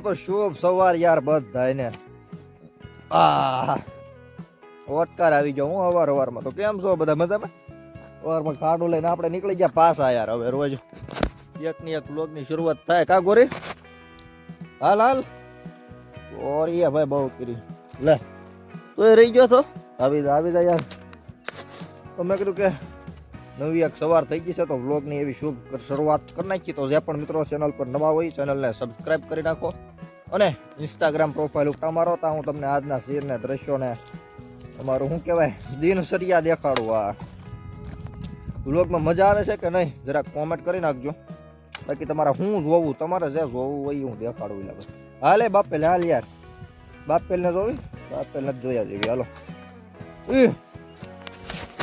તો શુભ સવાર યાર બધાને આ ઓટકાર આવી ગયો હું અવાર અવારમાં તો કેમ છો બધા મજામાં? અવારમાં ખાડું લઈને આપણે નીકળી ગયા પાછા યાર હવે રોજ. એકની એક બ્લોગની શરૂઆત થાય. કા ગોરી? હાલ હાલ. ઓરિયા ભાઈ બહુ કરી. લે. તો એ રહી ગયો તો? આવી જા આવી જા યાર. તો મેં કીધું કે નવી એક સવાર થઈ ગઈ છે તો વ્લોગની એવી શુભ શરૂઆત કરી નાખી. તો જે પણ મિત્રો ચેનલ પર નવા હોય ચેનલને સબસ્ક્રાઇબ કરી નાખો. અને ઇન્સ્ટાગ્રામ પ્રોફાઇલ ઉપર તો હું તમને આજના સીરને દ્રશ્યોને તમારું શું કહેવાય, દિનચર્યા દેખાડું આ. વ્લોગમાં મજા આવે છે કે નહીં, જરાક કોમેન્ટ કરી નાખજો. બાકી તમારે હું જોવું, તમારે જે જોવું હોય હું દેખાડું લાગે હાલે, બાપેલ, હાલ યાર. બાપેલને જોવી? બાપેલને જ જોયા જેવી, હાલો.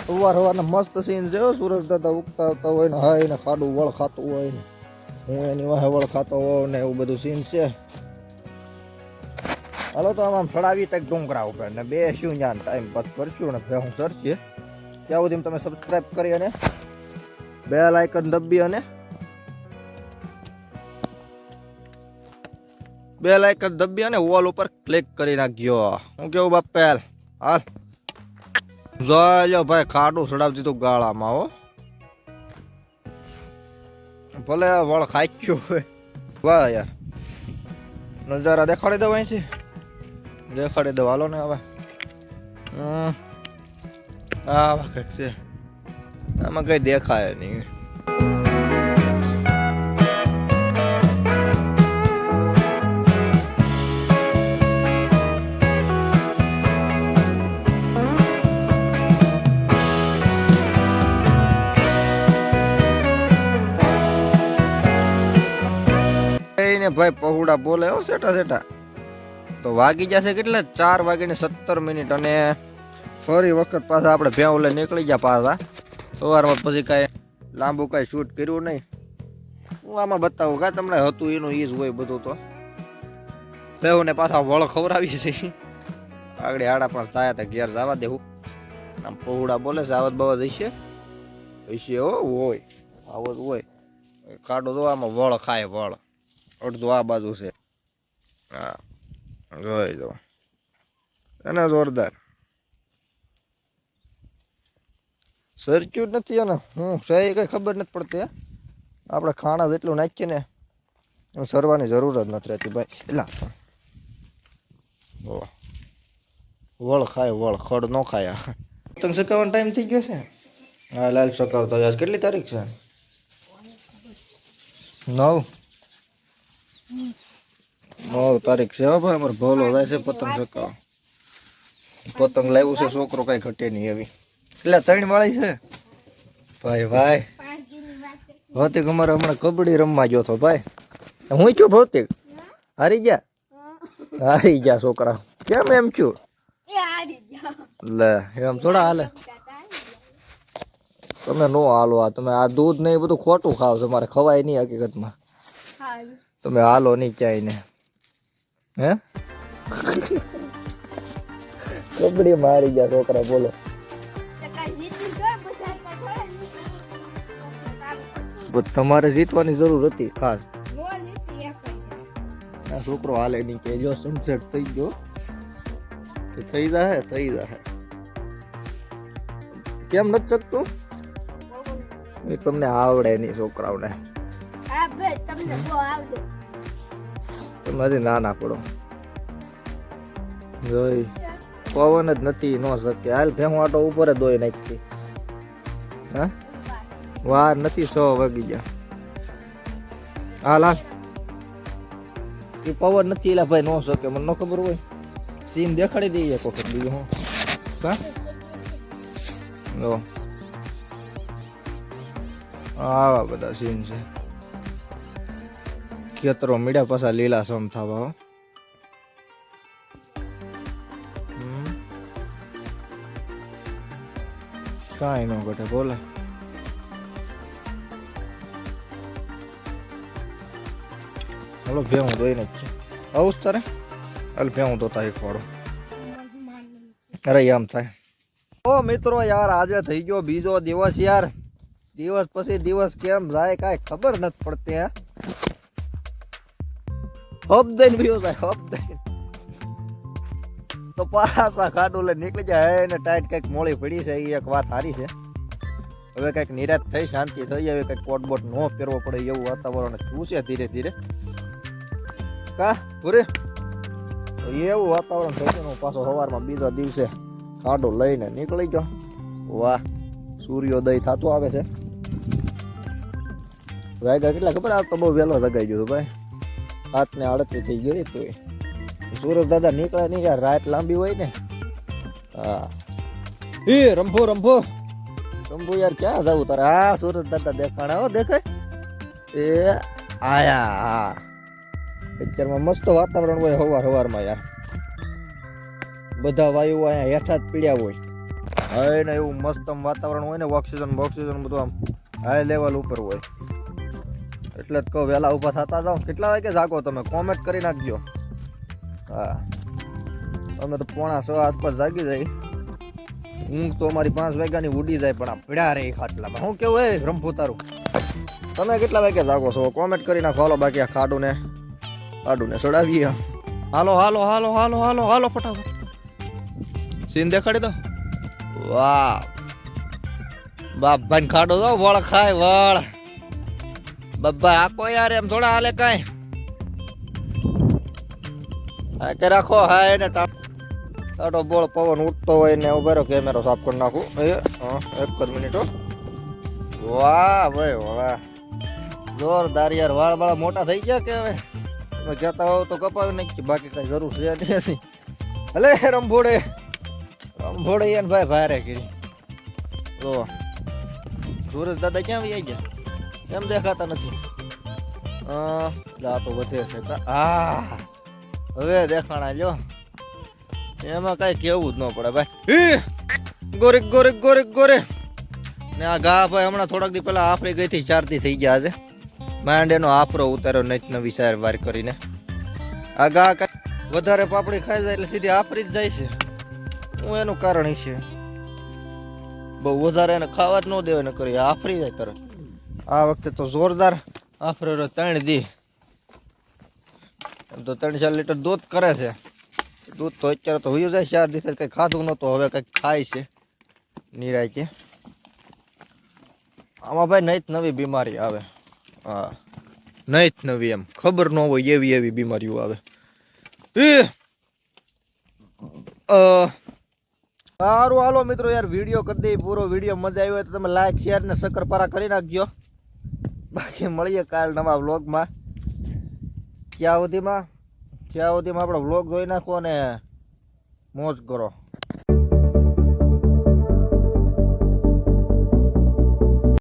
સવાર સવારના મસ્ત સીન છે સુરજ દાદા ઉગતા આવતા હોય ને હા, એને ખાડું વળ ખાતું હોય હું એની વાહે વળ ખાતો હોઉં ને એવું બધું સીન છે. હાલો તો આમ સડાવી તક ડુંગરા ઉપર ને બે શું જ્ઞાન ટાઈમ પાસ કરશું ને બે હું સરશે ત્યાં સુધી તમે સબસ્ક્રાઈબ કરી અને બે લાઇકન દબી અને બે લાઇકન દબી અને વોલ ઉપર ક્લિક કરી નાખ્યો હું કેવું બાપેલ હાલ. જોયો ભાઈ, ખાડું સડાવી દીધું ગાળામાં હો. ભલે વળ ખાચ્યું હોય. વાહ યાર. નજારા દેખાડી દઉં અહીંથી. દેખાડી દો. હાલો ને હવે. આવા કંઈક છે. આમાં કઈ દેખાય નહીં. ભાઈ પહોળા બોલે હો, સેટા સેટા. તો વાગી જશે કેટલા? ચાર વાગીને સત્તર મિનિટ અને ફરી વખત પાછા આપણે ભેવ લઈને નીકળી ગયા પાછા. સવારમાં પછી કાંઈ લાંબુ કાંઈ શૂટ કર્યું નહીં. હું આમાં બતાવું કાંઈ તમને હતું, એનું એ જ હોય બધું તો. ભેવને પાછા વળ ખવડાવીએ છીએ. આગળ આડા પણ થાય તો ઘેર જવા દેવું. આમ પહોળા બોલે છે, આવત બાવત હશે. હશે હો, હોય. આવત હોય. કાઢો તો આમાં વળ ખાય, વળ. અડધો આ બાજુ છે. હા. જોઈ જો એને જોરદાર. સર્ક્યુટ નથી અને હું સહી કંઈ ખબર નથી પડતી આપણે ખાણા જેટલું નાખીએ ને સરવાની જરૂર જ નથી રહેતી ભાઈ. એલા વળ ખાય વળ. ખડ ન ખાય. પતંગ સકાવવાનો ટાઈમ થઈ ગયો છે? હા લાલ સકાવતા આજ કેટલી તારીખ છે? નવ. નવ તારીખ છે હો ભાઈ અમારે ભોલો જાય છે પતંગ ચકાવ પતંગ લાવ્યું છે છોકરો કઈ ઘટે નહીં એવી. એટલે ત્રણ વાળી છે? ભાઈ ભાઈ. ભૌતિક અમારે હમણાં કબડ્ડી રમવા ગયો હતો ભાઈ. હું છું ભૌતિક? હારી ગયા? હારી ગયા છોકરા કેમ એમ છું? લે એમ થોડા હાલે. તમે નો હાલો આ તમે આ દૂધ ને એ બધું ખોટું ખાવ છો મારે ખવાય નહીં હકીકતમાં. તમે હાલો નહીં ક્યાંય ને. હે? કબડ્ડી મારી ગયા છોકરા, બોલો. તમારે જીતવાની જરૂર હતી, ખાસ. આ છોકરો હાલે નહીં કે, જો સનસેટ થઈ ગયો. થઈ જાહે થઈ જાહે. કેમ નથી શકતું? એ તમને આવડે નહીં છોકરાઓને. તમે ના ના પડો. જોઈ. પવન જ નથી, ન શકે. હાલ ભેહું આટો ઉપર જ દોઈ નાખી હા? વાર નથી, સો વાગી ગયા. હાલ લાસ્ટ એ પવન નથી, એલા ભાઈ ન શકે. મને ન ખબર હોય. સીન દેખાડી દઈએ એક બીજું હું. હા? લો. આવા બધા સીન છે. ખેતરો મીડા પાછા લીલા સમ થવા. કાંઈ ન ઘટે, બોલે. હલો, ભેહું દોઈને જ છે. આવું તારે? હાલ ભેહું તો એક વાળો. અરે એમ થાય. ઓ મિત્રો, યાર, આજે થઈ ગયો બીજો દિવસ, યાર. દિવસ પછી દિવસ કેમ જાય કાંઈ ખબર નથી પડતી, હે. હબ દઈને પીવો થાય હબ દઈને. તો પાછા ખાડું લઈ નીકળી જાય એને ટાઈટ કંઈક મોળી પડી છે એ એક વાત સારી છે. હવે કંઈક નિરાશ થઈ, શાંતિ થઈ, હવે કંઈક કોટ બોટ ન પહેરવો પડે એવું વાતાવરણ ચૂસે ધીરે ધીરે. કા પૂરે એવું વાતાવરણ થઈ ગયું પાછો સવારમાં બીજા દિવસે ખાડો લઈને નીકળી ગયો. વાહ, સૂર્યોદય થતો આવે છે. વાગ્યા કેટલા ખબર, આ તો બહુ વહેલો જગાઈ ગયો ભાઈ. સાત ને આડતરી થઈ ગઈ તો સુરત દાદા નીકળે નહીં યાર રાત લાંબી હોય ને. હા. એ, રંભો રંભો. રંભો યાર, ક્યાં જવું તારે? હા સુરત દાદા દેખાણા હો, દેખાય. એ, આયા, હા. પિક્ચરમાં મસ્ત વાતાવરણ હોય હવાર હવારમાં યાર. બધા વાયુ અહીંયા હેઠા જ પીડ્યા હોય. હવે ને એવું મસ્ત વાતાવરણ હોય ને, ઓક્સિજન ઓક્સિજન બધું આમ હાઈ લેવલ ઉપર હોય. એટલે જ કહો, વહેલા ઊભા થતા જાઓ. કેટલા વાગે જાગો તમે? કોમેન્ટ કરી નાખજો. હા. અમે તો પોણા સો આસપાસ જાગી જાય ઊંઘ તો અમારી પાંચ વાગ્યાની ઉડી જાય, પણ આ પીડા રે ખાટલામાં. હું કેવું, એ રમભુ તારું. તમે કેટલા વાગે જાગો છો? કોમેન્ટ કરી નાખો. બાકી આ ખાડું ને ખાડું ને હાલો હાલો હાલો હાલો હાલો હાલો, ફટાફટ. સીન દેખાડી દો. વાહ. બાપ ભાઈ ખાડો દો, વળ ખાય, વળ. બબ્બા આકો યાર એમ થોડા હાલે કાંઈ? હા કે રાખો, હા, એને તાડો બોળ પવન ઉઠતો હોય ને ઉભેરો કેમેરો સાફ કરી નાખું. એ એક જ મિનિટો વાહ, ભાઈ, વાહ. જોરદાર યાર વાળ વાળા મોટા થઈ ગયા કે હવે? તમે કહેતા હોવ તો કપાવી નાખી બાકી કઈ જરૂર છે નહીં હલે રંભોડે રંભોડે એને ભાઈ ભારે કરી. તો સુરજ દાદા ક્યાં આવી ગયા? કેમ દેખાતા નથી. અ, લે આ તો વધે છે આ હવે દેખાણા લ્યો. એમાં કઈ કેવું જ ન પડે ભાઈ. ઈ! ગોરીક ગોરીક ગોરે ને આ ઘા ભાઈ હમણાં થોડાક દી પહેલા આફરી ગઈ થી ચારતી થઈ ગયા છે. માંડ એનો આફરો ઉતાર્યો નહીં નવી સાર વાર કરીને. આ કાંઈ વધારે પાપડી ખાઈ જાય એટલે સીધી આફરી જ જાય છે. હું એનું કારણ છે. બહુ વધારે એને ખાવા જ ન દેવાય ને કરી આફરી જાય તરત. આ વખતે તો જોરદાર આફરેલો ત્રણ દી. તો ત્રણ ચાર લીટર દૂધ કરે છે. દૂધ તો અત્યારે તો હોય જાય, ચાર દિવસ કંઈ ખાધું નહોતું, હવે કંઈક ખાય છે. નિરાય કે. આમાં ભાઈ નહીં નવી બીમારી આવે. હા. નહીં નવી એમ. ખબર ન હોય એવી એવી બીમારીઓ આવે. એ! સારું, હાલો મિત્રો યાર વીડિયો કરી દઈ પૂરો વીડિયો મજા આવ્યો હોય તો તમે લાઈક શેર ને શક્કરપારા કરી નાખજો. બાકી મળીએ કાલ નવા વ્લોગમાં. ત્યાં સુધીમાં ત્યાં સુધીમાં આપણે વ્લોગ જોઈ નાખો અને મોજ કરો.